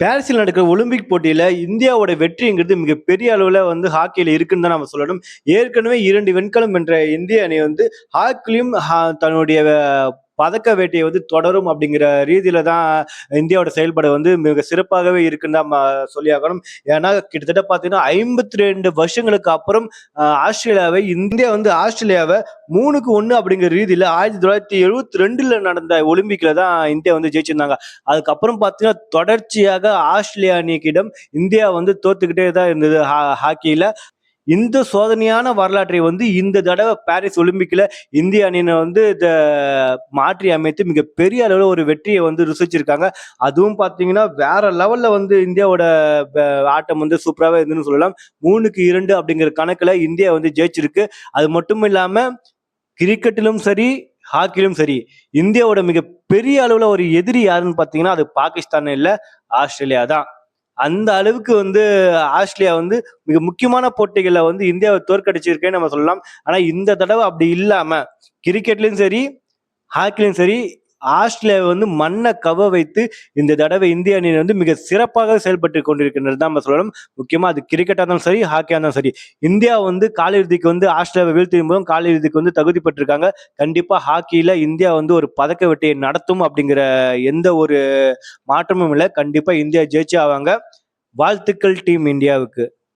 பாரிஸில் நடக்கிற ஒலிம்பிக் போட்டியில் இந்தியாவோட வெற்றிங்கிறது மிகப்பெரிய அளவில் வந்து ஹாக்கியில் இருக்குன்னு தான் நம்ம சொல்லணும். ஏற்கனவே இரண்டு வெண்கலம் வென்ற இந்திய அணி வந்து ஹாக்கிலையும் ஹா- தன்னுடைய பதக்க வேட்டையை வந்து தொடரும் அப்படிங்கிற ரீதியில தான் இந்தியாவோட செயல்பாடு வந்து மிக சிறப்பாகவே இருக்குன்னு தான் சொல்லியாகணும். ஏன்னா கிட்டத்தட்ட பார்த்தீங்கன்னா ஐம்பத்தி ரெண்டு வருஷங்களுக்கு அப்புறம் ஆஸ்திரேலியாவை இந்தியா வந்து ஆஸ்திரேலியாவை மூணுக்கு ஒன்று அப்படிங்கிற ரீதியில் ஆயிரத்தி தொள்ளாயிரத்தி எழுபத்தி ரெண்டுல நடந்த ஒலிம்பிக்கில் தான் இந்தியா வந்து ஜெயிச்சிருந்தாங்க. அதுக்கப்புறம் பார்த்தீங்கன்னா தொடர்ச்சியாக ஆஸ்திரேலியா அணிக்கிடம் இந்தியா வந்து தோத்துக்கிட்டே தான் இருந்தது ஹா- ஹாக்கியில். இந்த சோதனையான வரலாற்றை வந்து இந்த தடவை பாரிஸ் ஒலிம்பிக்கில் இந்திய அணியினை வந்து இதை மாற்றி அமைத்து மிகப்பெரிய அளவில் ஒரு வெற்றியை வந்து ருசிச்சிருக்காங்க. அதுவும் பார்த்தீங்கன்னா வேற லெவலில் வந்து இந்தியாவோட ஆட்டம் வந்து சூப்பராகவே இருந்துன்னு சொல்லலாம். மூணுக்கு இரண்டு அப்படிங்கிற கணக்கில் இந்தியா வந்து ஜெயிச்சிருக்கு. அது மட்டும் இல்லாமல் கிரிக்கெட்டிலும் சரி ஹாக்கிலும் சரி இந்தியாவோட மிக பெரிய அளவில் ஒரு எதிரி யாருன்னு பார்த்தீங்கன்னா அது பாகிஸ்தான் இல்லை ஆஸ்திரேலியா தான். அந்த அளவுக்கு வந்து ஆஸ்திரேலியா வந்து மிக முக்கியமான போட்டிகளை வந்து இந்தியாவை தோற்கடிச்சிருக்கேன்னு நம்ம சொல்லலாம். ஆனால் இந்த தடவை அப்படி இல்லாமல் கிரிக்கெட்லேயும் சரி ஹாக்கிலையும் சரி ஆஸ்திரேலியாவை வந்து மண்ணை கவ வைத்து இந்த தடவை இந்திய அணியினர் வந்து மிக சிறப்பாக செயல்பட்டு கொண்டிருக்கின்றது தான் நம்ம சொல்லணும். முக்கியமாக அது கிரிக்கெட்டாக இருந்தாலும் சரி ஹாக்கியாக இருந்தாலும் சரி. இந்தியா வந்து காலிறுதிக்கு வந்து ஆஸ்திரேலியாவை வீழ்த்தியும் போதும் காலிறுதிக்கு வந்து தகுதி பெற்றிருக்காங்க. கண்டிப்பாக ஹாக்கியில் இந்தியா வந்து ஒரு பதக்க வெட்டியை நடத்தும் அப்படிங்கிற எந்த ஒரு மாற்றமும் இல்லை. கண்டிப்பாக இந்தியா ஜெயிச்சு ஆவாங்க. வாழ்த்துக்கள் டீம் இந்தியாவுக்கு.